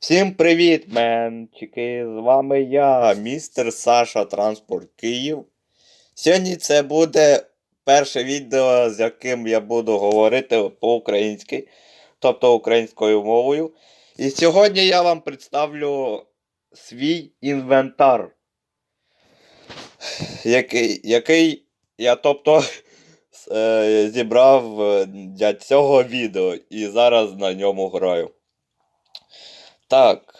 Всім привіт, менчики! З вами я, містер Саша Транспорт Київ. Сьогодні це буде перше відео, з яким я буду говорити по-українськи, тобто українською мовою. І сьогодні я вам представлю свій інвентар, який, який я тобто е, зібрав для цього відео і зараз на ньому граю. Так,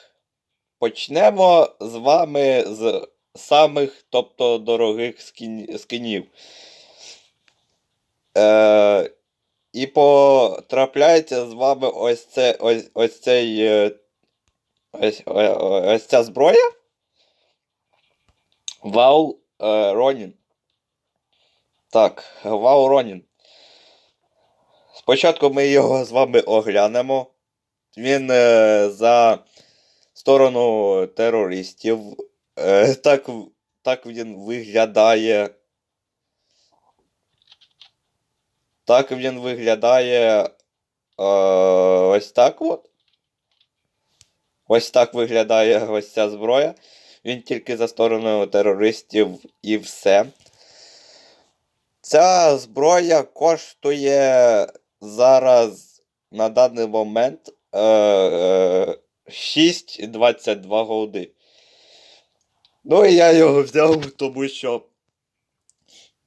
почнемо з вами з самих, тобто дорогих скін, скінів. Е, і потрапляється з вами ось це, ось, ось цей. е, Ось, ось ця зброя. Вау е, Ронін. Так, Вау Ронін. Спочатку ми його з вами оглянемо. Він е, за сторону терористів. Е, так, так він виглядає. Так він виглядає. Е, ось так от. Ось так виглядає ось ця зброя. Він тільки за сторону терористів і все. Ця зброя коштує зараз на даний момент 6,22 голди. Ну і я його взяв, тому що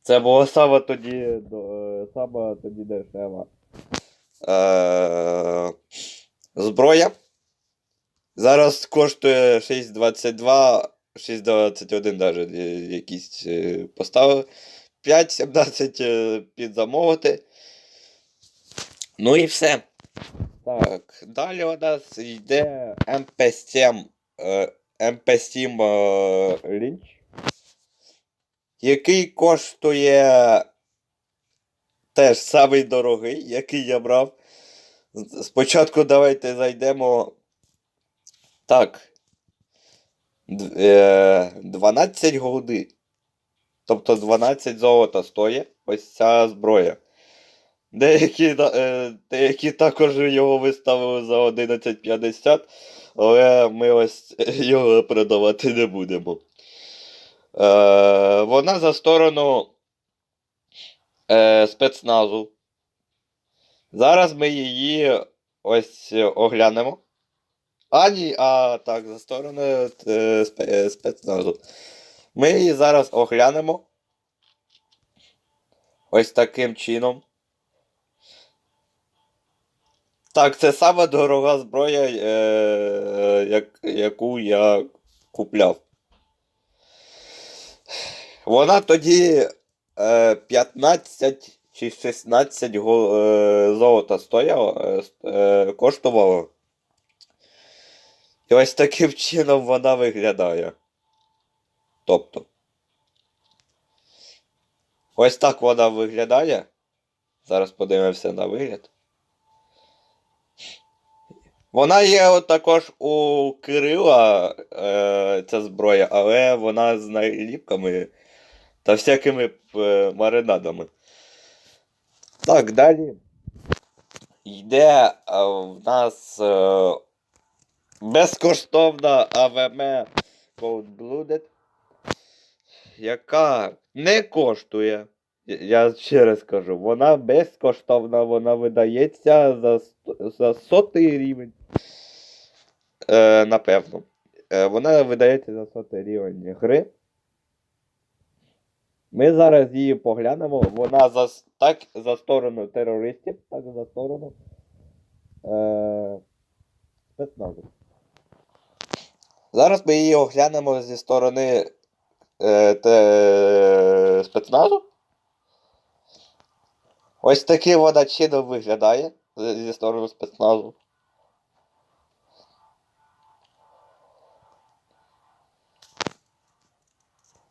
це було саме тоді, до- саме тоді дешева е, зброя. Зараз коштує 6,22, 6,21 навіть е, якісь е, поставили. 5,17 е, підзамовити. Ну і все. Так, далі у нас йде MP7, е, MP7 е, Lynch, який коштує теж самий дорогий, який я брав. Спочатку давайте зайдемо. Так. Е, 12 голди. Тобто 12 золота стоїть ось ця зброя. Деякі, е, деякі також його виставили за 11,50, але ми ось його продавати не будемо. Е, вона за сторону е, спецназу. Зараз ми її ось оглянемо. А, ні, а так, за сторону е, спецназу. Ми її зараз оглянемо. Ось таким чином. Так, це саме дорога зброя, е, як, яку я купляв. Вона тоді е, 15 чи 16 го, е, золота стояла, е, е, коштувала. І ось таким чином вона виглядає. Тобто. Ось так вона виглядає. Зараз подивимося на вигляд. Вона є от також у Кирила е, ця зброя, але вона з наліпками та всякими е, маринадами. Так, далі. Йде е, в нас е, безкоштовна АВМ Cold Blooded, яка не коштує. Я- ще раз кажу, вона безкоштовна, вона видається за, за сотий рівень. Е, напевно. Е, вона видається за сотий рівень гри. Ми зараз її поглянемо. Вона за, так за сторону терористів, так за сторону е, спецназу. Зараз ми її оглянемо зі сторони е, те, спецназу. Ось такий вона чином виглядає зі сторони спецназу.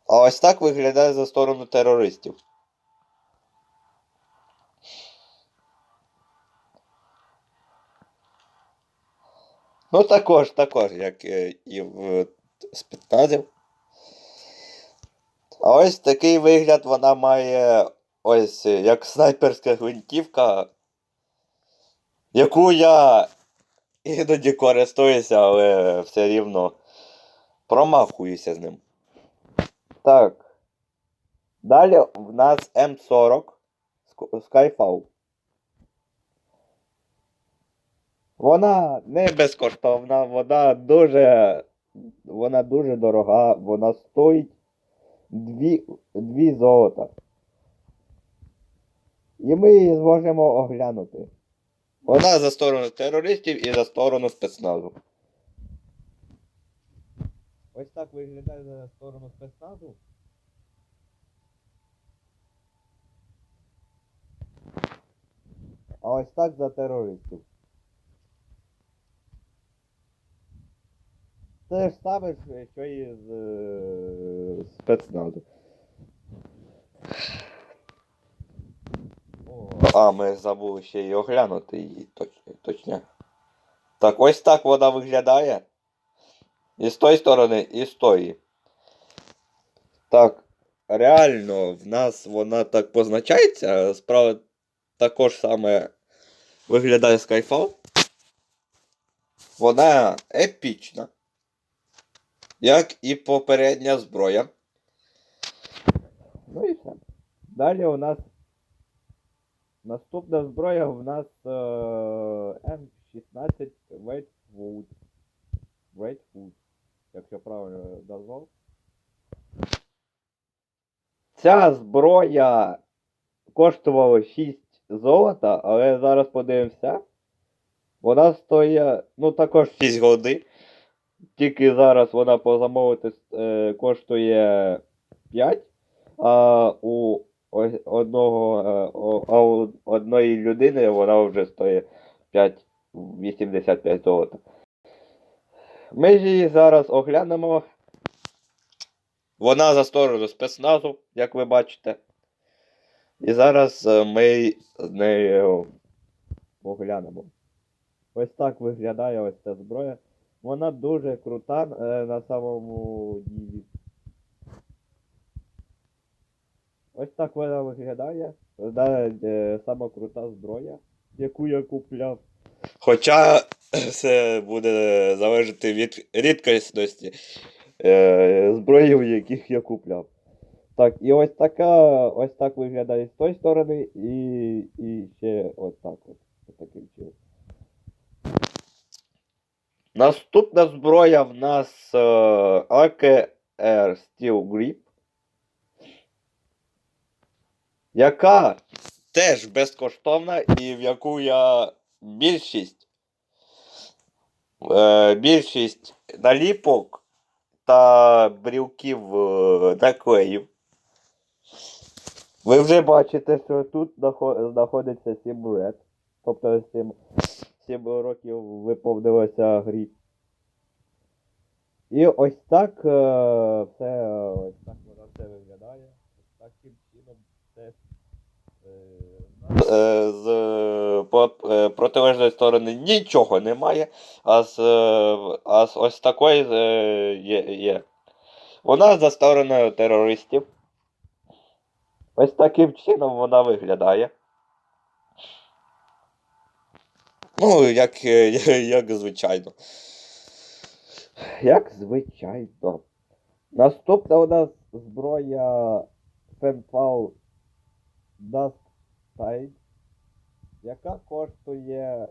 А ось так виглядає за сторону терористів. Ну також, також, як е, і в спецназі. А ось такий вигляд вона має ось е, як снайперська гвинтівка, яку я іноді користуюся, але все рівно промахуюся з ним. Так. Далі в нас М40 Sky- Skyfall. Вона не безкоштовна, вона дуже. Вона дуже дорога, вона стоїть дві, дві золота. І ми її зможемо оглянути. Вона за сторону терористів і за сторону спецназу. Ось так виглядає за сторону спецназу. А ось так за терористів. Те ж саме, що і з е, спецназу. А, ми забули ще й оглянути її точ, точня. Так, ось так вона виглядає. І з тої сторони, і з тої. Так, реально, в нас вона так позначається. Справа також саме виглядає Skyfall. Вона епічна. Як і попередня зброя. Ну і все. Далі у нас наступна зброя у нас е, М16 Weightwood. Weightwood, якщо правильно назвав. Ця зброя коштувала 6 золота, але зараз подивимося. Вона стоїть, ну також 6 годи. Тільки зараз вона позамовити е, коштує 5, а у одного, е, одної людини вона вже стоїть 5,85 золота. Ми ж її зараз оглянемо. Вона за сторону спецназу, як ви бачите. І зараз е, ми з нею оглянемо. Ось так виглядає ось ця зброя. Вона дуже крута е, на самому ділі. Ось так вона виглядає. Вона е, сама крута зброя, яку я купляв. Хоча це буде залежати від рідкісності е, зброї, яких я купляв. Так, і ось така, ось так виглядає з тої сторони, і, і ще ось так от. Таким чином. Наступна зброя в нас е, AKR Steel Grip, яка теж безкоштовна і в яку я більшість, е, більшість наліпок та брілків е, наклеїв. Ви вже бачите, що тут знаходиться 7 ред, тобто 7 7 років виповнилося грі. І ось так е, все, ось так воно все виглядає. Ось все. Е, з е, протилежної сторони нічого немає, а з, е, а з ось такої е, є, є. Вона за стороною терористів. Ось таким чином вона виглядає. Ну, як, е, як звичайно. Як звичайно. Наступна у нас зброя Fenfal Dust Tide, яка коштує.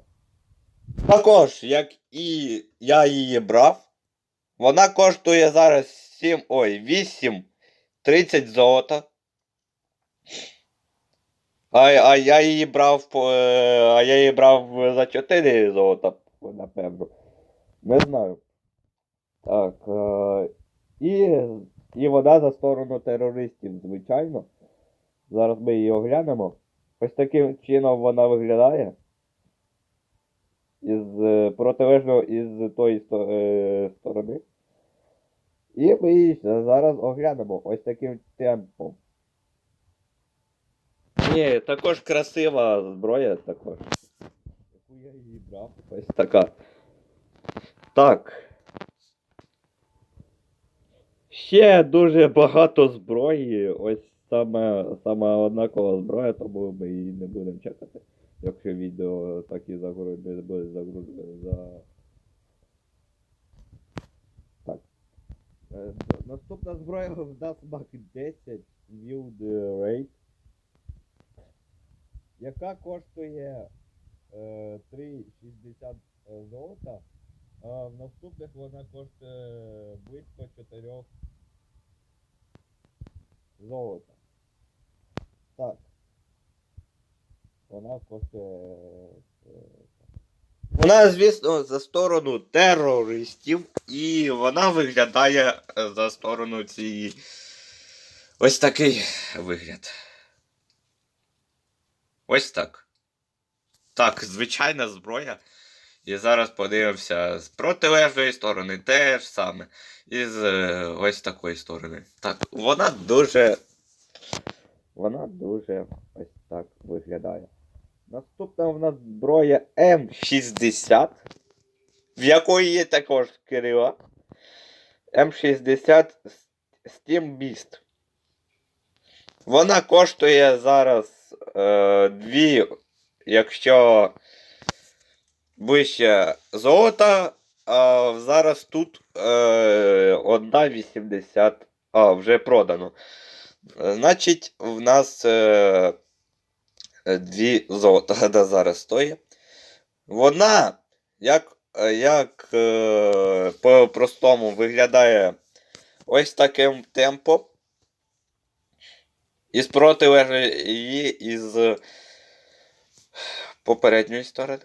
Також, як і я її брав. Вона коштує зараз 7. Ой, 8 30 золота. А, а я її брав е, а я її брав за 4 золота, напевно. Не знаю. Так. Е, і, і вона за сторону терористів, звичайно. Зараз ми її оглянемо. Ось таким чином вона виглядає. Із е, протилежно із тої е, сторони. І ми її зараз оглянемо ось таким темпом. Ні, також красива зброя також. Яку я її брав. Ось така. Так. Ще дуже багато зброї. Ось саме, саме однакова зброя, тому ми її не будемо чекати. Якщо відео так і загрузить, буде загрузити за. Так. Е, Наступна зброя дасть Мак 10 Wild Raid, яка коштує е, 3,60 золота, а в наступних вона коштує близько 4 золота. Так. Вона коштує. е, Вона, звісно, за сторону терористів, і вона виглядає е, за сторону цієї. Ось такий вигляд. Ось так. Так, звичайна зброя. І зараз подивимося з протилежної сторони теж саме. І з е, ось такої сторони. Так, вона дуже. Вона дуже ось так виглядає. Наступна в нас зброя М60, в якої є також Кирила. М60 Steam Beast. Вона коштує зараз е, дві, якщо вище золота, а зараз тут е, одна 80, а, вже продано. Е, Значить, в нас е, е, дві золота да, зараз стоїть. Вона, як, е, як е, по-простому виглядає ось таким темпом. І спроти її із попередньої сторони.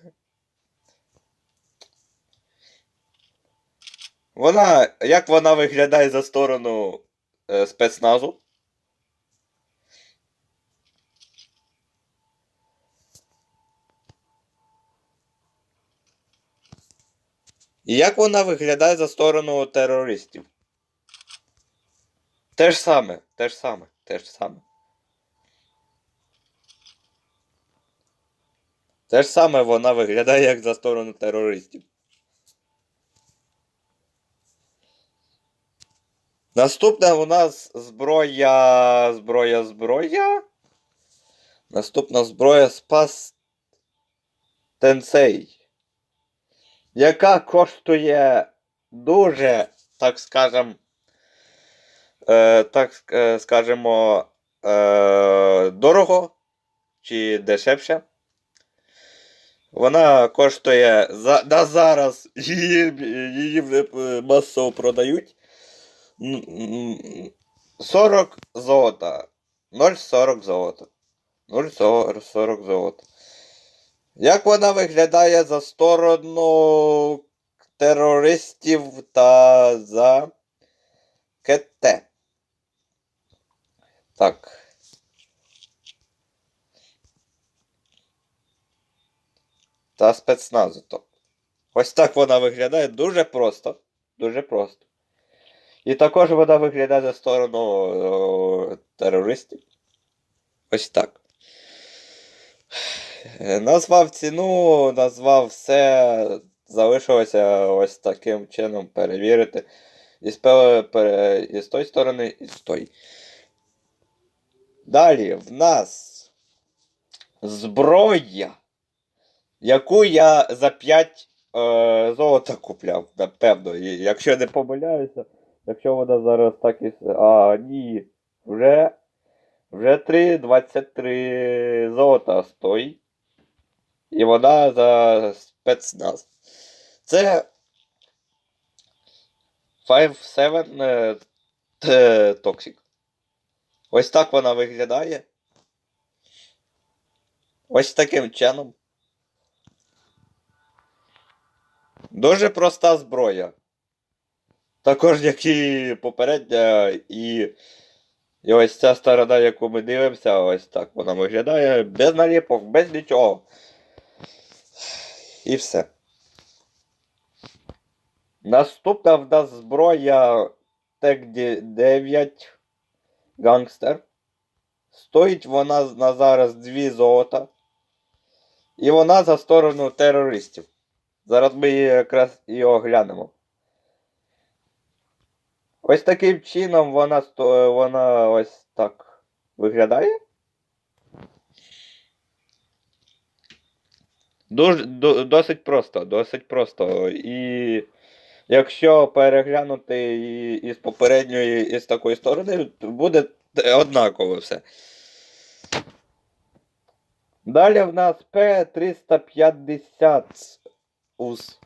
Вона, як вона виглядає за сторону е, спецназу? І як вона виглядає за сторону терористів? Те ж саме, те ж саме, те ж саме. Те ж саме вона виглядає як за сторону терористів. Наступна у нас зброя. Зброя, зброя. Наступна зброя Спас Тенсей. Яка коштує дуже, так скажем, е, так е, скажемо, е, дорого чи дешевше. Вона коштує за, на зараз її, її вже, масово продають. М, м, 40 золота. 0,40 золота. 0,40 золота. Як вона виглядає за сторону терористів та за КТ? Так. Та спецназу то. Ось так вона виглядає дуже просто. Дуже просто. І також вона виглядає за сторону о, терористів. Ось так. Назвав ціну, назвав все. Залишилося ось таким чином перевірити. І з, пере- і з тої сторони, і з тої. Далі в нас зброя, яку я за 5 е, золота купляв, напевно. І якщо не помиляюся, якщо вона зараз так і. А, ні. Вже. Вже 3,23 золота стоїть. І вона за спецназ. Це 5-7 е, Toxic. Ось так вона виглядає. Ось таким чином. Дуже проста зброя. Також, як і попередня, і, і ось ця сторона, яку ми дивимося, ось так вона виглядає без наліпок, без нічого. І все. Наступна в нас зброя Тек 9 Гангстер. Стоїть вона на зараз 2 золота. І вона за сторону терористів. Зараз ми її якраз і оглянемо. Ось таким чином вона, вона ось так виглядає. Дуже, до, досить просто, досить просто. І якщо переглянути із попередньої, і з такої сторони, то буде однаково все. Далі в нас P350 УС.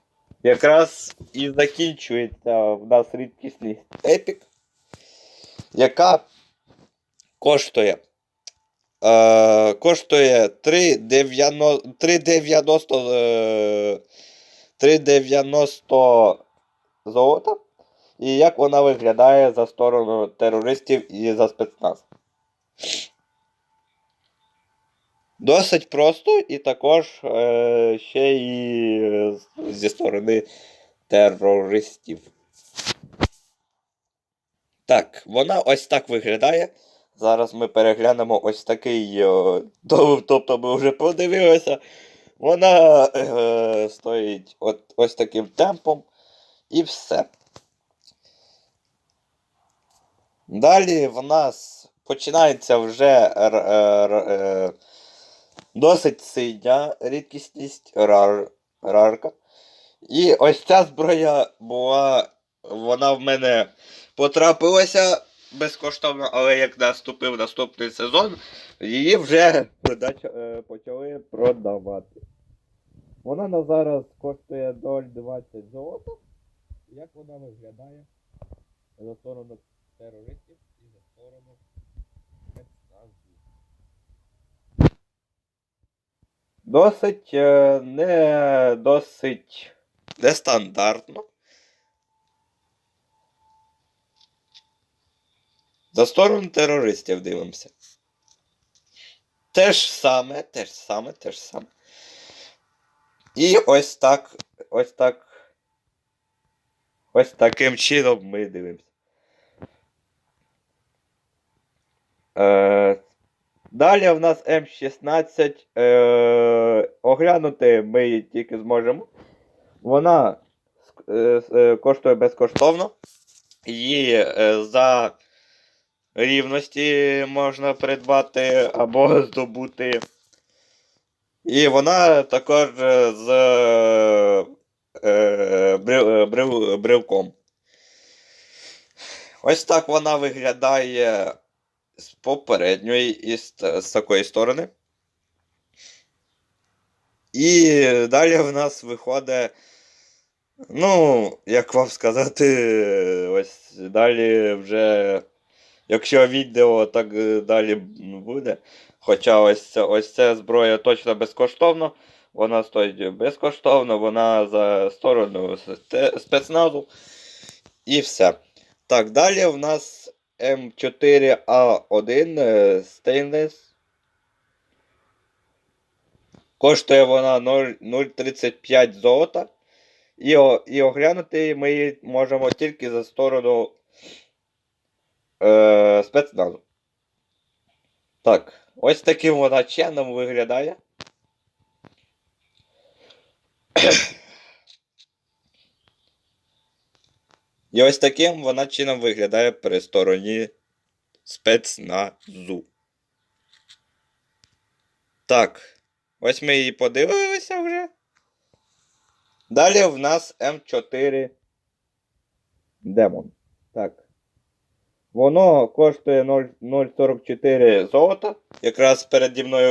Якраз і закінчується в нас рідкісність Epic, яка коштує. Е, коштує 3,90 3,90 е, золота. І як вона виглядає за сторону терористів і за спецназ. Досить просто і також е, ще е, зі сторони терористів. Так, вона ось так виглядає. Зараз ми переглянемо ось такий. е, то- Тобто ми вже подивилися. Вона е, стоїть от, ось таким темпом. І все. Далі в нас починається вже р, р, е, досить синя рідкісність рар, рарка. І ось ця зброя була. Вона в мене потрапилася безкоштовно, але як наступив наступний сезон, її вже продача, е, почали продавати. Вона на зараз коштує 0,20 золота. Як вона виглядає за сторону терористів і за сторону спецназу? Досить е, не досить нестандартно. За сторону терористів дивимося. Те ж саме, те ж саме, те ж саме. І ось так, ось так. Ось таким чином ми дивимося. Е, далі в нас М16. Е, оглянути ми її тільки зможемо. Вона е, е, коштує безкоштовно. Її е, за рівності можна придбати або здобути. І вона також е, з е, брив, е, брив, бривком. Ось так вона виглядає з попередньої і з, з такої сторони. І далі в нас виходить. Ну, як вам сказати, ось далі вже. Якщо відео так е, далі буде. Хоча ось, ось ця зброя точно безкоштовно. Вона стоїть безкоштовно, вона за сторону спецназу. І все. Так, далі в нас М4А1 е, Stainless. Коштує вона 0,35 золота. І, і оглянути ми її можемо тільки за сторону е, спецназу. Так, ось таким вона чином виглядає. І ось таким вона чином виглядає при стороні спецназу. Так, ось ми її подивилися вже. Далі в нас М4 Демон. Так. Воно коштує 0,044 золота. Якраз переді мною